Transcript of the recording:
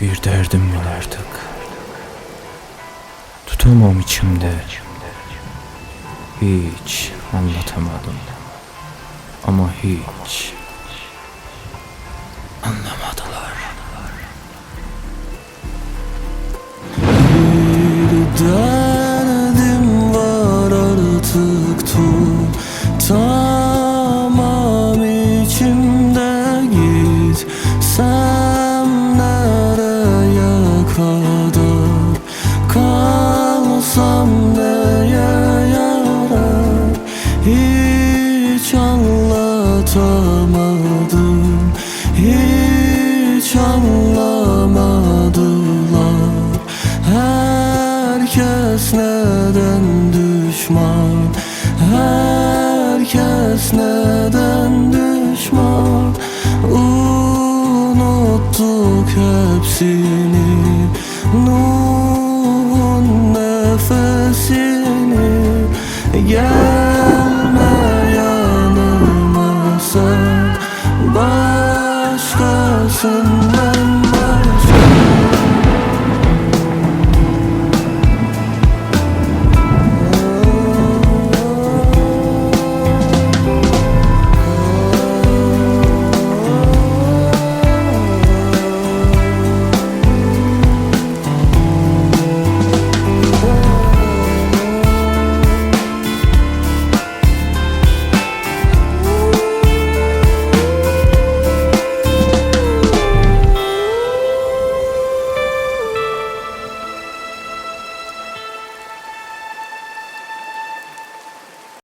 Bir derdim var artık. Tutamam içimde. Hiç anlatamadım. Ama hiç anlamadılar. Bir kadar kalsam neye yarar. Hiç anlatamadım hiç anlamadılar. Herkes neden düşman? Herkes neden düşman? Unuttuk hepsini Nuh'un nefesini Gelme yanıma sen Başkasından